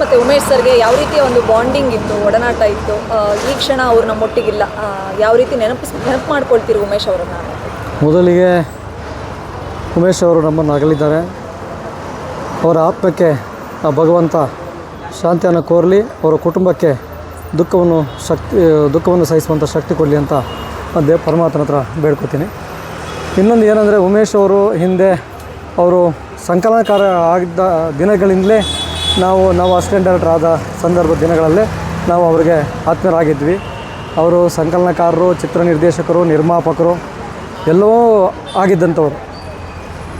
ಮತ್ತು ಉಮೇಶ್ ಸರ್ಗೆ ಯಾವ ರೀತಿಯ ಒಂದು ಬಾಂಡಿಂಗ್ ಇತ್ತು, ಒಡನಾಟ ಇತ್ತು ಈ ಕ್ಷಣ ಅವ್ರು ನಮ್ಮೊಟ್ಟಿಗಿಲ್ಲ ಯಾವ ರೀತಿ ನೆನಪಿಸ್ ನೆನಪು ಮಾಡ್ಕೊಳ್ತೀರಿ ಉಮೇಶ್ ಅವರನ್ನ? ಮೊದಲಿಗೆ ಉಮೇಶ್ ಅವರು ನಮ್ಮನ್ನು ಅಗಲಿದ್ದಾರೆ. ಅವರ ಆತ್ಮಕ್ಕೆ ಆ ಭಗವಂತ ಶಾಂತಿಯನ್ನು ಕೋರಲಿ, ಅವರ ಕುಟುಂಬಕ್ಕೆ ದುಃಖವನ್ನು ಶಕ್ತಿ, ದುಃಖವನ್ನು ಸಹಿಸುವಂಥ ಶಕ್ತಿ ಕೊಡಲಿ ಅಂತ ದೇವ ಪರಮಾತ್ಮನ ಹತ್ರ ಬೇಡ್ಕೊತೀನಿ ಇನ್ನೊಂದು ಏನಂದರೆ ಉಮೇಶ್ ಅವರು ಹಿಂದೆ ಅವರು ಸಂಕಲನಕಾರ ಆಗಿದ್ದ ದಿನಗಳಿಂದಲೇ ನಾವು ನಾವು ಆದ ಸಂದರ್ಭದ ದಿನಗಳಲ್ಲೇ ನಾವು ಅವರಿಗೆ ಆತ್ಮೀಯರಾಗಿದ್ವಿ. ಅವರು ಸಂಕಲನಕಾರರು ಚಿತ್ರ ನಿರ್ದೇಶಕರು ನಿರ್ಮಾಪಕರು, ಎಲ್ಲವೂ ಆಗಿದ್ದಂಥವ್ರು.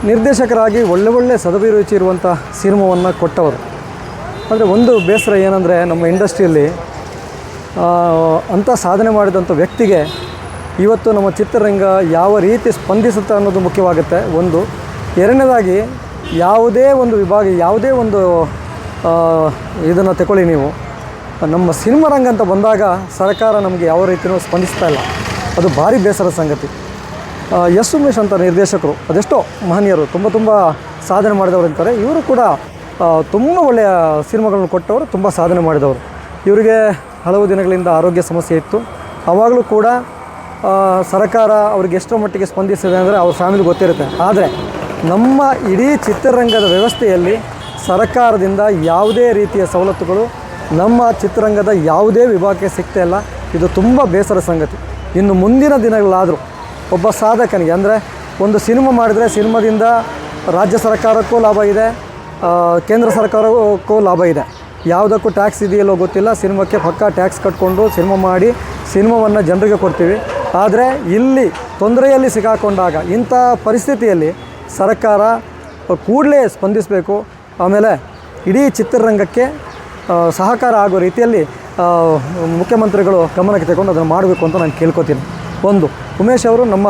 ನಿರ್ದೇಶಕರಾಗಿ ಒಳ್ಳೆ ಒಳ್ಳೆ ಸದಭಿರುಚಿ ಇರುವಂಥ ಸಿನಿಮಾವನ್ನು ಕೊಟ್ಟವರು. ಆದರೆ ಒಂದು ಬೇಸರ ಏನಂದರೆ ನಮ್ಮ ಇಂಡಸ್ಟ್ರಿಯಲ್ಲಿ ಅಂಥ ಸಾಧನೆ ಮಾಡಿದಂಥ ವ್ಯಕ್ತಿಗೆ ಇವತ್ತು ನಮ್ಮ ಚಿತ್ರರಂಗ ಯಾವ ರೀತಿ ಸ್ಪಂದಿಸುತ್ತೆ ಅನ್ನೋದು ಮುಖ್ಯವಾಗುತ್ತೆ. ಒಂದು, ಎರಡನೇದಾಗಿ ಯಾವುದೇ ಒಂದು ವಿಭಾಗ, ಯಾವುದೇ ಒಂದು ಇದನ್ನು ತಗೊಳ್ಳಿ ನೀವು. ನಮ್ಮ ಸಿನಿಮಾ ರಂಗ ಅಂತ ಬಂದಾಗ ಸರ್ಕಾರ ನಮಗೆ ಯಾವ ರೀತಿಯೂ ಸ್ಪಂದಿಸ್ತಾ ಇಲ್ಲ. ಅದು ಭಾರಿ ಬೇಸರ ಸಂಗತಿ. ಎಸ್ ಉಮೇಶ್ ಅಂತ ನಿರ್ದೇಶಕರು, ಅದೆಷ್ಟೋ ಮಹನೀಯರು, ತುಂಬ ತುಂಬ ಸಾಧನೆ ಮಾಡಿದವರು ಅಂತಾರೆ. ಇವರು ಕೂಡ ತುಂಬ ಒಳ್ಳೆಯ ಸಿನಿಮಾಗಳನ್ನು ಕೊಟ್ಟವರು, ತುಂಬ ಸಾಧನೆ ಮಾಡಿದವರು. ಇವರಿಗೆ ಹಲವು ದಿನಗಳಿಂದ ಆರೋಗ್ಯ ಸಮಸ್ಯೆ ಇತ್ತು. ಆವಾಗಲೂ ಕೂಡ ಸರ್ಕಾರ ಅವ್ರಿಗೆ ಎಷ್ಟರ ಮಟ್ಟಿಗೆ ಸ್ಪಂದಿಸಿದೆ ಅಂದರೆ ಅವ್ರ ಫ್ಯಾಮಿಲಿ ಗೊತ್ತಿರುತ್ತೆ. ಆದರೆ ನಮ್ಮ ಇಡೀ ಚಿತ್ರರಂಗದ ವ್ಯವಸ್ಥೆಯಲ್ಲಿ ಸರ್ಕಾರದಿಂದ ಯಾವುದೇ ರೀತಿಯ ಸವಲತ್ತುಗಳು ನಮ್ಮ ಚಿತ್ರರಂಗದ ಯಾವುದೇ ವಿಭಾಗಕ್ಕೆ ಸಿಗ್ತಾ ಇಲ್ಲ. ಇದು ತುಂಬ ಬೇಸರ ಸಂಗತಿ. ಇನ್ನು ಮುಂದಿನ ದಿನಗಳಾದರೂ ಒಬ್ಬ ಸಾಧಕನಿಗೆ, ಅಂದರೆ ಒಂದು ಸಿನಿಮಾ ಮಾಡಿದರೆ ಸಿನಿಮಾದಿಂದ ರಾಜ್ಯ ಸರ್ಕಾರಕ್ಕೂ ಲಾಭ ಇದೆ ಕೇಂದ್ರ ಸರ್ಕಾರಕ್ಕೂ ಲಾಭ ಇದೆ. ಯಾವುದಕ್ಕೂ ಟ್ಯಾಕ್ಸ್ ಇದೆಯಲ್ಲೋ ಗೊತ್ತಿಲ್ಲ. ಸಿನಿಮಾಕ್ಕೆ ಪಕ್ಕಾ ಟ್ಯಾಕ್ಸ್ ಕಟ್ಕೊಂಡು ಸಿನಿಮಾ ಮಾಡಿ ಸಿನಿಮಾವನ್ನು ಜನರಿಗೆ ಕೊಡ್ತೀವಿ. ಆದರೆ ಇಲ್ಲಿ ತೊಂದರೆಯಲ್ಲಿ ಸಿಕ್ಕಾಕೊಂಡಾಗ ಇಂಥ ಪರಿಸ್ಥಿತಿಯಲ್ಲಿ ಸರ್ಕಾರ ಕೂಡಲೇ ಸ್ಪಂದಿಸಬೇಕು. ಆಮೇಲೆ ಇಡೀ ಚಿತ್ರರಂಗಕ್ಕೆ ಸಹಕಾರ ಆಗೋ ರೀತಿಯಲ್ಲಿ ಮುಖ್ಯಮಂತ್ರಿಗಳು ಗಮನಕ್ಕೆ ತಗೊಂಡು ಅದನ್ನು ಮಾಡಬೇಕು ಅಂತ ನಾನು ಕೇಳ್ಕೊತೀನಿ. ಒಂದು, ಉಮೇಶ್ ಅವರು ನಮ್ಮ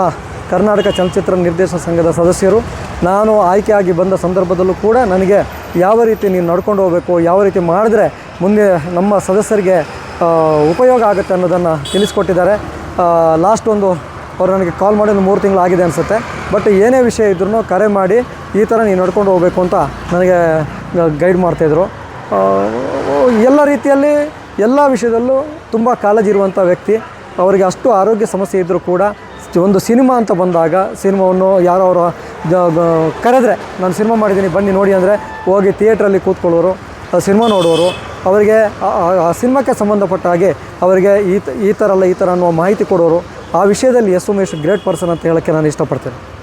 ಕರ್ನಾಟಕ ಚಲನಚಿತ್ರ ನಿರ್ದೇಶನ ಸಂಘದ ಸದಸ್ಯರು. ನಾನು ಆಯ್ಕೆಯಾಗಿ ಬಂದ ಸಂದರ್ಭದಲ್ಲೂ ಕೂಡ ನನಗೆ ಯಾವ ರೀತಿ ನೀನು ನಡ್ಕೊಂಡು ಹೋಗಬೇಕು, ಯಾವ ರೀತಿ ಮಾಡಿದ್ರೆ ಮುಂದೆ ನಮ್ಮ ಸದಸ್ಯರಿಗೆ ಉಪಯೋಗ ಆಗುತ್ತೆ ಅನ್ನೋದನ್ನು ತಿಳಿಸ್ಕೊಟ್ಟಿದ್ದಾರೆ. ಲಾಸ್ಟ್ ಒಂದು, ಅವರು ನನಗೆ ಕಾಲ್ ಮಾಡಿ ಒಂದು ಮೂರು ತಿಂಗಳು ಆಗಿದೆ ಅನಿಸುತ್ತೆ. ಬಟ್ ಏನೇ ವಿಷಯ ಇದ್ರೂ ಕರೆ ಮಾಡಿ ಈ ಥರ ನೀವು ನಡ್ಕೊಂಡು ಹೋಗಬೇಕು ಅಂತ ನನಗೆ ಗೈಡ್ ಮಾಡ್ತಾಯಿದ್ರು ಎಲ್ಲ ರೀತಿಯಲ್ಲಿ ಎಲ್ಲ ವಿಷಯದಲ್ಲೂ ತುಂಬ ಕಾಳಜಿ ಇರುವಂಥ ವ್ಯಕ್ತಿ. ಅವರಿಗೆ ಅಷ್ಟು ಆರೋಗ್ಯ ಸಮಸ್ಯೆ ಇದ್ದರೂ ಕೂಡ ಒಂದು ಸಿನಿಮಾ ಅಂತ ಬಂದಾಗ ಸಿನಿಮಾವನ್ನು ಯಾರೋ ಅವರು ಕರೆದ್ರೆ, ನಾನು ಸಿನಿಮಾ ಮಾಡಿದ್ದೀನಿ, ಬನ್ನಿ ನೋಡಿ ಅಂದರೆ ಹೋಗಿ ಥಿಯೇಟ್ರಲ್ಲಿ ಕೂತ್ಕೊಳ್ಳೋರು, ಆ, ಸಿನಿಮಾ ನೋಡೋರು, ಅವರಿಗೆ ಆ- ಸಿನಿಮಾಕ್ಕೆ ಸಂಬಂಧಪಟ್ಟ ಹಾಗೆ ಅವರಿಗೆ ಈ ಈ ಥರ ಅಲ್ಲ, ಈ ಥರ ಅನ್ನುವ ಮಾಹಿತಿ ಕೊಡೋರು, ಆ ವಿಷಯದಲ್ಲಿ ಎಸ್ ಉಮೇಶ್ ಗ್ರೇಟ್ ಪರ್ಸನ್ ಅಂತ ಹೇಳೋಕ್ಕೆ ನಾನು ಇಷ್ಟಪಡ್ತೇನೆ.